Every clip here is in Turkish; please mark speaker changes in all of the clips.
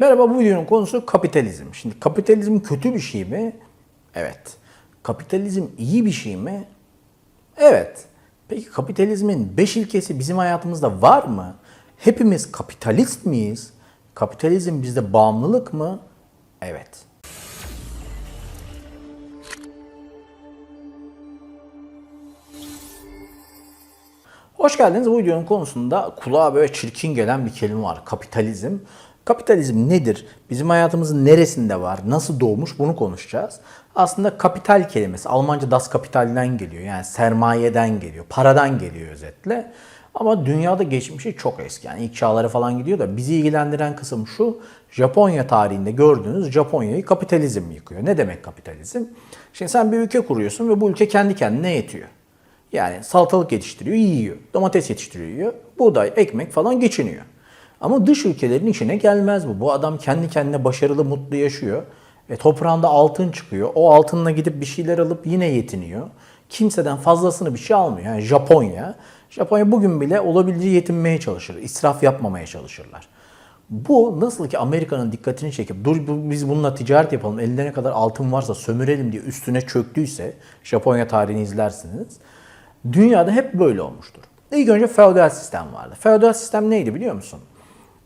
Speaker 1: Merhaba bu videonun konusu kapitalizm. Şimdi kapitalizm kötü bir şey mi? Evet. Kapitalizm iyi bir şey mi? Evet. Peki kapitalizmin 5 ilkesi bizim hayatımızda var mı? Hepimiz kapitalist miyiz? Kapitalizm bizde bağımlılık mı? Evet. Hoş geldiniz. Bu videonun konusunda kulağa böyle çirkin gelen bir kelime var. Kapitalizm. Kapitalizm nedir? Bizim hayatımızın neresinde var? Nasıl doğmuş? Bunu konuşacağız. Aslında kapital kelimesi Almanca das Kapital'den geliyor. Yani sermayeden geliyor. Paradan geliyor özetle. Ama dünyada geçmişi çok eski. Yani ilk çağlara falan gidiyor da bizi ilgilendiren kısım şu. Japonya tarihinde gördüğünüz Japonya'yı kapitalizm yıkıyor. Ne demek kapitalizm? Şimdi sen bir ülke kuruyorsun ve bu ülke kendi kendine yetiyor. Yani salatalık yetiştiriyor, yiyor. Domates yetiştiriyor, yiyor. Buğday, ekmek falan geçiniyor. Ama dış ülkelerin işine gelmez bu. Bu adam kendi kendine başarılı, mutlu yaşıyor. E, toprağında altın çıkıyor. O altınla gidip bir şeyler alıp yine yetiniyor. Kimseden fazlasını bir şey almıyor. Yani Japonya. Japonya bugün bile olabildiği yetinmeye çalışır. İsraf yapmamaya çalışırlar. Bu nasıl ki Amerika'nın dikkatini çekip dur biz bununla ticaret yapalım elinde ne kadar altın varsa sömürelim diye üstüne çöktüyse Japonya tarihini izlersiniz. Dünyada hep böyle olmuştur. İlk önce feodal sistem vardı. Feodal sistem neydi biliyor musun?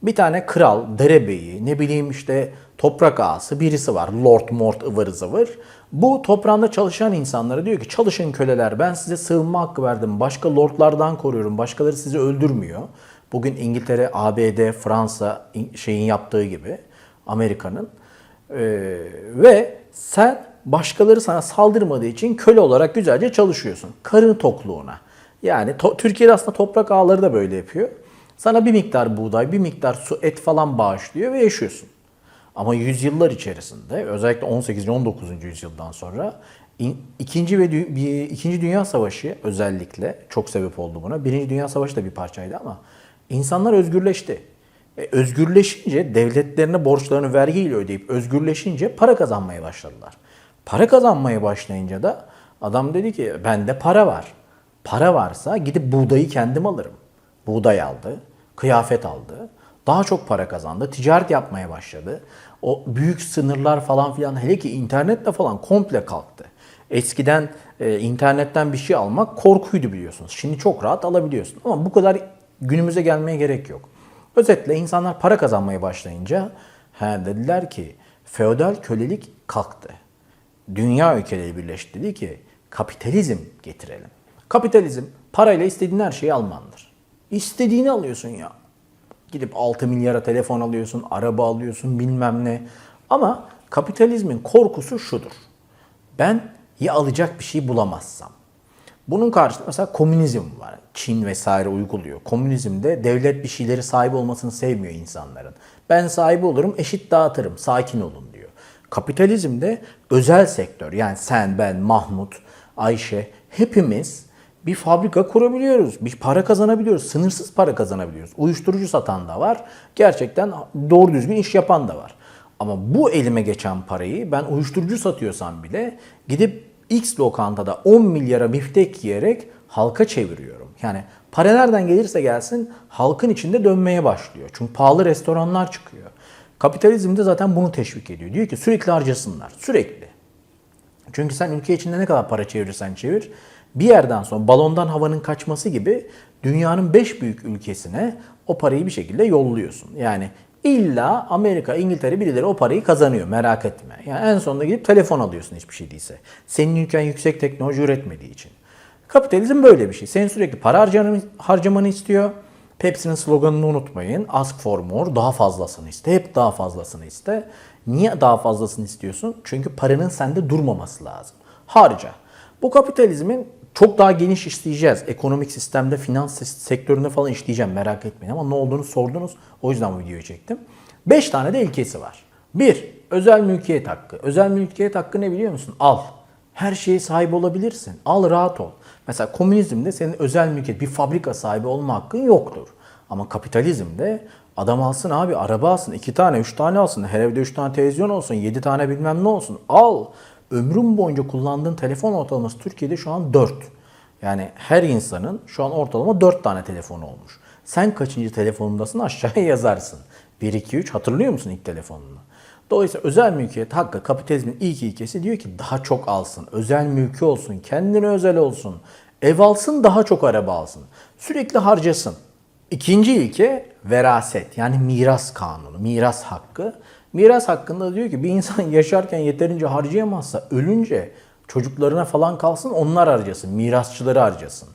Speaker 1: Bir tane kral, derebeyi, ne bileyim işte toprak ağası birisi var. Lord Mort ıvır zıvır. Bu toprağında çalışan insanlara diyor ki çalışın köleler ben size sığınma hakkı verdim. Başka lordlardan koruyorum. Başkaları sizi öldürmüyor. Bugün İngiltere, ABD, Fransa in- şeyin yaptığı gibi Amerika'nın. Ee, ve sen başkaları sana saldırmadığı için köle olarak güzelce çalışıyorsun. Karın tokluğuna. Yani Türkiye'de aslında toprak ağları da böyle yapıyor. Sana bir miktar buğday, bir miktar su, et falan bağışlıyor ve yaşıyorsun. Ama yüzyıllar içerisinde özellikle 18. 19. yüzyıldan sonra in- ikinci ve dü- ikinci Dünya Savaşı özellikle çok sebep oldu buna. Birinci Dünya Savaşı da bir parçaydı ama insanlar özgürleşti. E, özgürleşince devletlerine borçlarını vergiyle ödeyip özgürleşince para kazanmaya başladılar. Para kazanmaya başlayınca da adam dedi ki bende para var. Para varsa gidip buğdayı kendim alırım. Buğday aldı, kıyafet aldı. Daha çok para kazandı, ticaret yapmaya başladı. O büyük sınırlar falan filan hele ki internetle falan komple kalktı. Eskiden e, internetten bir şey almak korkuydu biliyorsunuz. Şimdi çok rahat alabiliyorsun. Ama bu kadar günümüze gelmeye gerek yok. Özetle insanlar para kazanmaya başlayınca he, dediler ki feodal kölelik kalktı. Dünya ülkeleri birleşti dedi ki kapitalizm getirelim. Kapitalizm parayla istediğin her şeyi almandır. İstediğini alıyorsun ya. Gidip 6 milyara telefon alıyorsun, araba alıyorsun bilmem ne. Ama kapitalizmin korkusu şudur. Ben ya alacak bir şey bulamazsam. Bunun karşısında mesela komünizm var. Çin vesaire uyguluyor. Komünizmde devlet bir şeyleri sahip olmasını sevmiyor insanların. Ben sahibi olurum, eşit dağıtırım, sakin olun diyor. Kapitalizmde özel sektör yani sen, ben, Mahmut, Ayşe hepimiz bir fabrika kurabiliyoruz. Bir para kazanabiliyoruz. Sınırsız para kazanabiliyoruz. Uyuşturucu satan da var. Gerçekten doğru düzgün iş yapan da var. Ama bu elime geçen parayı ben uyuşturucu satıyorsam bile gidip X lokantada 10 milyara biftek yiyerek halka çeviriyorum. Yani para nereden gelirse gelsin halkın içinde dönmeye başlıyor. Çünkü pahalı restoranlar çıkıyor. Kapitalizm de zaten bunu teşvik ediyor. Diyor ki sürekli harcasınlar. Sürekli. Çünkü sen ülke içinde ne kadar para çevirirsen çevir bir yerden sonra balondan havanın kaçması gibi dünyanın 5 büyük ülkesine o parayı bir şekilde yolluyorsun. Yani illa Amerika, İngiltere birileri o parayı kazanıyor merak etme. Yani en sonunda gidip telefon alıyorsun hiçbir şey değilse. Senin ülken yüksek teknoloji üretmediği için. Kapitalizm böyle bir şey. Senin sürekli para harcamanı, harcamanı istiyor. Pepsi'nin sloganını unutmayın. Ask for more. Daha fazlasını iste. Hep daha fazlasını iste. Niye daha fazlasını istiyorsun? Çünkü paranın sende durmaması lazım. Harca. Bu kapitalizmin çok daha geniş işleyeceğiz. Ekonomik sistemde, finans sektöründe falan işleyeceğim merak etmeyin. Ama ne olduğunu sordunuz. O yüzden bu videoyu çektim. 5 tane de ilkesi var. 1. Özel mülkiyet hakkı. Özel mülkiyet hakkı ne biliyor musun? Al. Her şeye sahip olabilirsin. Al rahat ol. Mesela komünizmde senin özel mülkiyet, bir fabrika sahibi olma hakkın yoktur. Ama kapitalizmde adam alsın abi araba alsın, iki tane, üç tane alsın, her evde üç tane televizyon olsun, yedi tane bilmem ne olsun. Al. Ömrüm boyunca kullandığın telefon ortalaması Türkiye'de şu an 4. Yani her insanın şu an ortalama 4 tane telefonu olmuş. Sen kaçıncı telefonundasın aşağıya yazarsın. 1, 2, 3 hatırlıyor musun ilk telefonunu? Dolayısıyla özel mülkiyet hakkı kapitalizmin ilk ilkesi diyor ki daha çok alsın. Özel mülkü olsun. Kendine özel olsun. Ev alsın daha çok araba alsın. Sürekli harcasın. İkinci ilke veraset yani miras kanunu, miras hakkı. Miras hakkında diyor ki bir insan yaşarken yeterince harcayamazsa ölünce çocuklarına falan kalsın onlar harcasın, mirasçıları harcasın.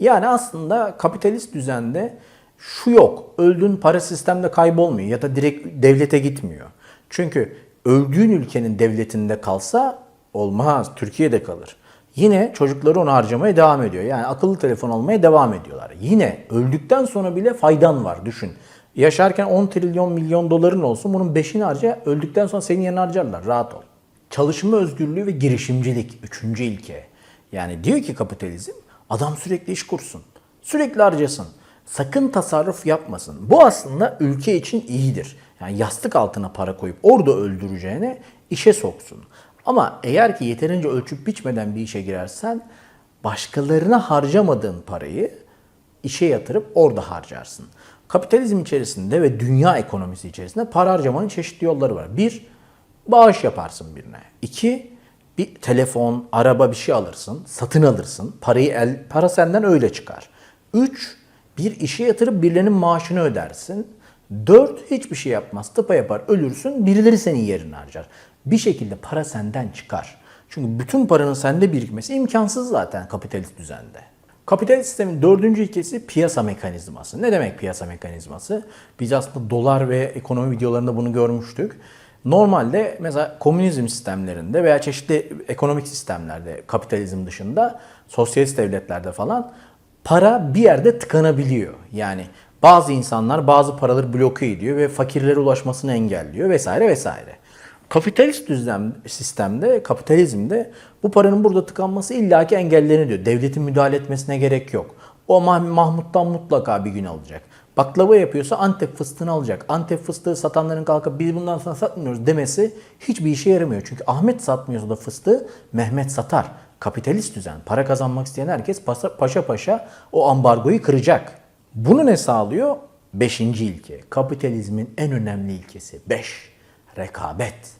Speaker 1: Yani aslında kapitalist düzende şu yok. Öldüğün para sistemde kaybolmuyor ya da direkt devlete gitmiyor. Çünkü öldüğün ülkenin devletinde kalsa olmaz. Türkiye'de kalır. Yine çocukları onu harcamaya devam ediyor. Yani akıllı telefon almaya devam ediyorlar. Yine öldükten sonra bile faydan var düşün. Yaşarken 10 trilyon milyon doların olsun bunun 5'ini harca öldükten sonra senin yerine harcarlar rahat ol. Çalışma özgürlüğü ve girişimcilik üçüncü ilke. Yani diyor ki kapitalizm adam sürekli iş kursun. Sürekli harcasın. Sakın tasarruf yapmasın. Bu aslında ülke için iyidir. Yani yastık altına para koyup orada öldüreceğine işe soksun. Ama eğer ki yeterince ölçüp biçmeden bir işe girersen başkalarına harcamadığın parayı işe yatırıp orada harcarsın. Kapitalizm içerisinde ve dünya ekonomisi içerisinde para harcamanın çeşitli yolları var. Bir, bağış yaparsın birine. İki, bir telefon, araba bir şey alırsın, satın alırsın. Parayı el, para senden öyle çıkar. Üç, bir işe yatırıp birilerinin maaşını ödersin. Dört, hiçbir şey yapmaz, tıpa yapar, ölürsün, birileri senin yerine harcar. Bir şekilde para senden çıkar. Çünkü bütün paranın sende birikmesi imkansız zaten kapitalist düzende. Kapitalist sistemin dördüncü ilkesi piyasa mekanizması. Ne demek piyasa mekanizması? Biz aslında dolar ve ekonomi videolarında bunu görmüştük. Normalde mesela komünizm sistemlerinde veya çeşitli ekonomik sistemlerde kapitalizm dışında sosyalist devletlerde falan para bir yerde tıkanabiliyor. Yani bazı insanlar bazı paraları bloke ediyor ve fakirlere ulaşmasını engelliyor vesaire vesaire. Kapitalist düzlem sistemde, kapitalizmde bu paranın burada tıkanması illaki engelleniyor. Devletin müdahale etmesine gerek yok. O Mah- Mahmut'tan mutlaka bir gün alacak. Baklava yapıyorsa Antep fıstığını alacak. Antep fıstığı satanların kalkıp biz bundan sonra satmıyoruz demesi hiçbir işe yaramıyor. Çünkü Ahmet satmıyorsa da fıstığı Mehmet satar. Kapitalist düzen. Para kazanmak isteyen herkes pasa- paşa paşa o ambargoyu kıracak. Bunu ne sağlıyor? Beşinci ilke. Kapitalizmin en önemli ilkesi. Beş. Rekabet.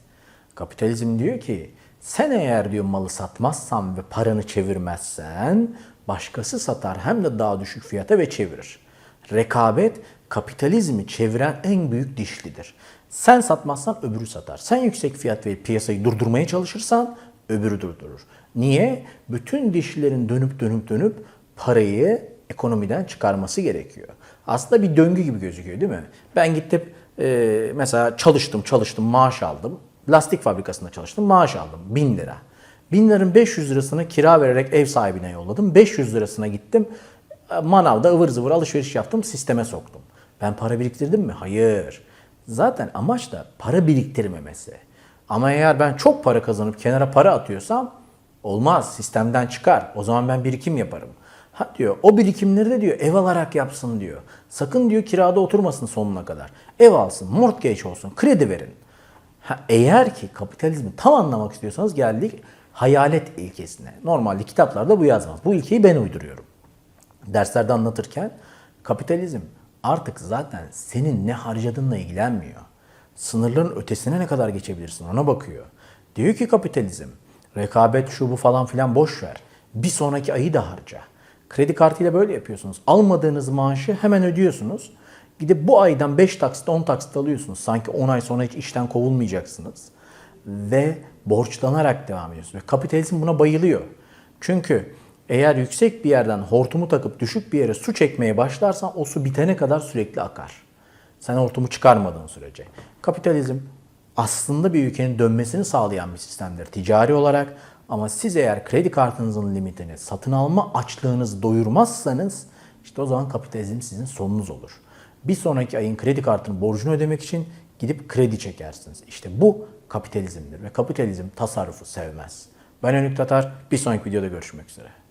Speaker 1: Kapitalizm diyor ki sen eğer diyor malı satmazsan ve paranı çevirmezsen başkası satar hem de daha düşük fiyata ve çevirir. Rekabet kapitalizmi çeviren en büyük dişlidir. Sen satmazsan öbürü satar. Sen yüksek fiyat verip piyasayı durdurmaya çalışırsan öbürü durdurur. Niye? Bütün dişlilerin dönüp dönüp dönüp parayı ekonomiden çıkarması gerekiyor. Aslında bir döngü gibi gözüküyor değil mi? Ben gittim e, mesela çalıştım çalıştım maaş aldım. Lastik fabrikasında çalıştım maaş aldım 1000 lira. 1000 liranın 500 lirasını kira vererek ev sahibine yolladım. 500 lirasına gittim e, manavda ıvır zıvır alışveriş yaptım sisteme soktum. Ben para biriktirdim mi? Hayır. Zaten amaç da para biriktirmemesi. Ama eğer ben çok para kazanıp kenara para atıyorsam olmaz sistemden çıkar. O zaman ben birikim yaparım. Ha diyor o birikimleri de diyor ev alarak yapsın diyor. Sakın diyor kirada oturmasın sonuna kadar. Ev alsın, mortgage olsun, kredi verin. Ha, eğer ki kapitalizmi tam anlamak istiyorsanız geldik hayalet ilkesine. Normalde kitaplarda bu yazmaz. Bu ilkeyi ben uyduruyorum. Derslerde anlatırken kapitalizm artık zaten senin ne harcadığınla ilgilenmiyor. Sınırların ötesine ne kadar geçebilirsin ona bakıyor. Diyor ki kapitalizm rekabet şu bu falan filan boş ver. Bir sonraki ayı da harca. Kredi kartıyla böyle yapıyorsunuz. Almadığınız maaşı hemen ödüyorsunuz. Gidip bu aydan 5 taksit 10 taksit alıyorsunuz. Sanki 10 ay sonra hiç işten kovulmayacaksınız. Ve borçlanarak devam ediyorsunuz. Kapitalizm buna bayılıyor. Çünkü eğer yüksek bir yerden hortumu takıp düşük bir yere su çekmeye başlarsan o su bitene kadar sürekli akar. Sen hortumu çıkarmadığın sürece. Kapitalizm aslında bir ülkenin dönmesini sağlayan bir sistemdir ticari olarak. Ama siz eğer kredi kartınızın limitini satın alma açlığınızı doyurmazsanız işte o zaman kapitalizm sizin sonunuz olur. Bir sonraki ayın kredi kartının borcunu ödemek için gidip kredi çekersiniz. İşte bu kapitalizmdir ve kapitalizm tasarrufu sevmez. Ben Önük Tatar. Bir sonraki videoda görüşmek üzere.